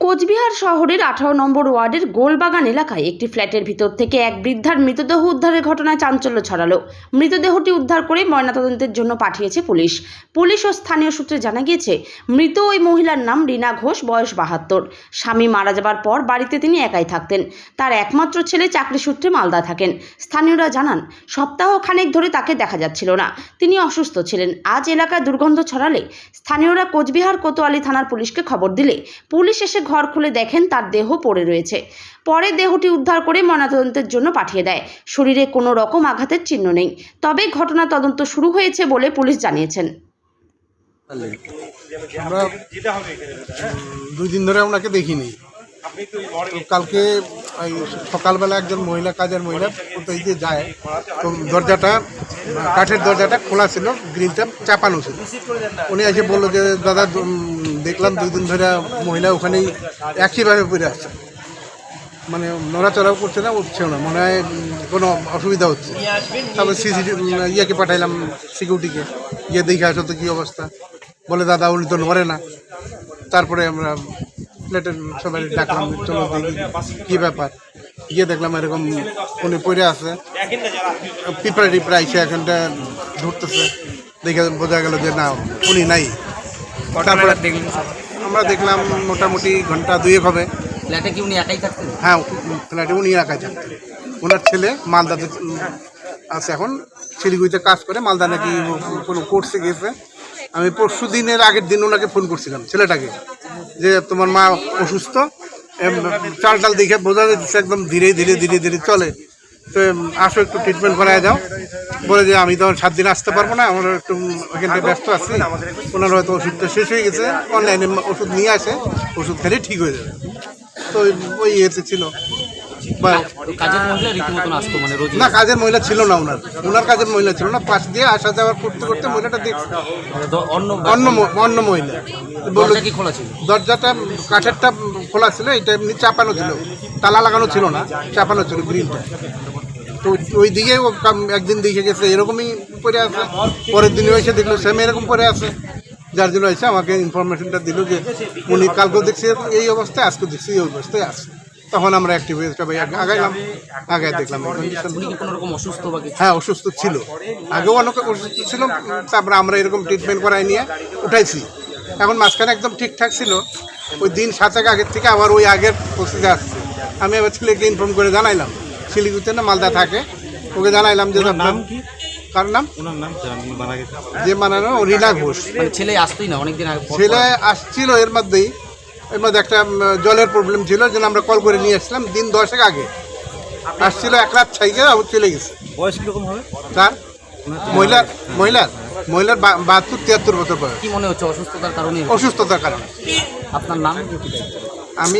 কোচবিহার শহরের আঠারো নম্বর ওয়ার্ডের গোলবাগান এলাকায় একটি ফ্ল্যাটের ভিতর থেকে এক বৃদ্ধার মৃতদেহ উদ্ধারের ঘটনায় চাঞ্চল্য ছড়ালো। মৃতদেহটি উদ্ধার করে ময়নাতদন্তের জন্য পাঠিয়েছে পুলিশ। পুলিশ ও স্থানীয় সূত্রে জানা গিয়েছে, মৃত ওই মহিলার নাম রীনা ঘোষ, বয়স বাহাত্তর। স্বামী মারা যাবার পর বাড়িতে তিনি একাই থাকতেন। তার একমাত্র ছেলে চাকরি সূত্রে মালদা থাকেন। স্থানীয়রা জানান, সপ্তাহ খানেক ধরে তাকে দেখা যাচ্ছিল না। তিনি অসুস্থ ছিলেন। আজ এলাকায় দুর্গন্ধ ছড়ালে স্থানীয়রা কোচবিহার কোতোয়ালি থানার পুলিশকে খবর দিলে পুলিশ এসে ঘর খুলে দেখেন তার দেহ পড়ে রয়েছে। পরে দেহটি উদ্ধার করে ময়নাতদন্তের জন্য পাঠিয়ে দেয়। শরীরে কোনো রকম আঘাতের চিহ্ন নেই। তবে ঘটনা তদন্ত শুরু হয়েছে বলে পুলিশ জানিয়েছেন। আমরা দুই দিন ধরে ওনাকে দেখিনি। কালকে ওই সকালবেলা একজন মহিলা, কাজের মহিলা কোথায় দিয়ে যায়। তো দরজাটা, কাঠের দরজাটা খোলা ছিল, গ্রিলটা চাপানো ছিল। উনি এসে বলল যে, দাদা দেখলাম দুই দিন ধরে মহিলা ওখানেই একইভাবে পড়ে আছে। মানে নড়াচড়াও করছে না, উঠছেও না। মনে হয় কোনো অসুবিধা হচ্ছে। তারপর সিসিটিভি ইয়েকে পাঠাইলাম সিকিউরিটিকে। গিয়ে দেখে আসো তো কী অবস্থা। বলে, দাদা, উনি তো নড়ে না। তারপরে আমরা ফ্ল্যাটের সবাই ডাকলাম চলো কী ব্যাপার? গিয়ে দেখলাম এরকম উনি পড়ে আছে। পিঁপড়া টিপড়া এসে এখানটা ঢুকতেছে। দেখে বোঝা গেল যে না উনি নাই। তারপরে আমরা দেখলাম মোটামুটি ঘণ্টা দুয়েক হবে। ফ্ল্যাটে কি উনি একাই থাকতেন? হ্যাঁ ফ্ল্যাটে উনি একাই থাকতেন। ওনার ছেলে মালদাতে আছে এখন। শিলিগুড়িতে কাজ করে মালদা নাকি কোনো কোর্সে গেছে আমি পরশু দিনের আগের দিন ওনাকে ফোন করছিলাম, ছেলেটাকে, যে তোমার মা অসুস্থ চাল টাল দেখে বোঝা যাচ্ছে একদম ধীরে ধীরে ধীরে ধীরে চলে। তো আসো একটু ট্রিটমেন্ট করায় যাও বলে যে আমি তো সাত দিন আসতে পারব না, আমরা একটু ওখানটা ব্যস্ত আছি। ওনার হয়তো ওষুধটা শেষ হয়ে গেছে অনলাইনে ওষুধ নিয়ে আসে, ওষুধ খেলে ঠিক হয়ে যাবে। তো, ওই- ইয়েতে ছিল। কাজের মহিলা রীতিমতন আসতো মানে রোজ না কাজের মহিলা ছিল না ওনার। ওনার কাজের মহিলা ছিল না। পাশ দিয়ে আসা যাওয়ার করতে করতে মহিলাটা দেখছে অন্য অন্য ম- অন্য মহিলা। দরজা কি খোলা ছিল? দরজাটা কাঠেরটা খোলা ছিল এটা এমনি চাপানো ছিল। তালা লাগানো ছিল না চাপানো ছিল গ্রিলটা। তো ওই- দিকে একদিন দেখে গেছে এরকমই পরে আছে। পরের দিনে এসে দেখল সেম এরকম পরে আছে। যার জন্য এসে আমাকে ইনফরমেশনটা দিল যে উনি কালকেও দেখছি এই অবস্থায় আজকে দেখছি এই অবস্থায় আছে। তখন আমরা অ্যাক্টিভ হয়ে সবাই আগাইলাম। আগায় দেখলাম এই condition। উনি কি কোনো রকম অসুস্থ হ্যাঁ অসুস্থ ছিল। আগেও অনেক অসুস্থ ছিল তারপরে আমরা এরকম ট্রিটমেন্ট করাই নিয়ে উঠাইছি। এখন মাঝখানে একদম ঠিকঠাক ছিল। ওই দিন সাতেক আগের থেকে আবার ওই আগের পরিস্থিতি আসছে। আমি আবার ছেলেকে ইনফর্ম করে জানাইলাম। শিলিগুড়িতে না মালদা থাকে। ওকে জানাইলাম যে নাম কি? কার নাম? ওনার নাম যে মানানো ও রীনা ঘোষ। মানে ছেলে আসতোই না অনেকদিন আগে ছেলে আসছিল এর মধ্যেই। এর মধ্যে একটা জলের প্রবলেম ছিল যেন আমরা কল করে নিয়ে আসলাম দিন দশেক আগে। আসছিল এক রাত ছাইকে আবার চলে গেছে। বয়স কীরকম হবে? তার মহিলার মহিলার মহিলার বা- বাহাত্তর তিয়াত্তর বছর বয়স। কি মনে হচ্ছে অসুস্থতার কারণে? অসুস্থতার কারণে। আপনার নাম? আমি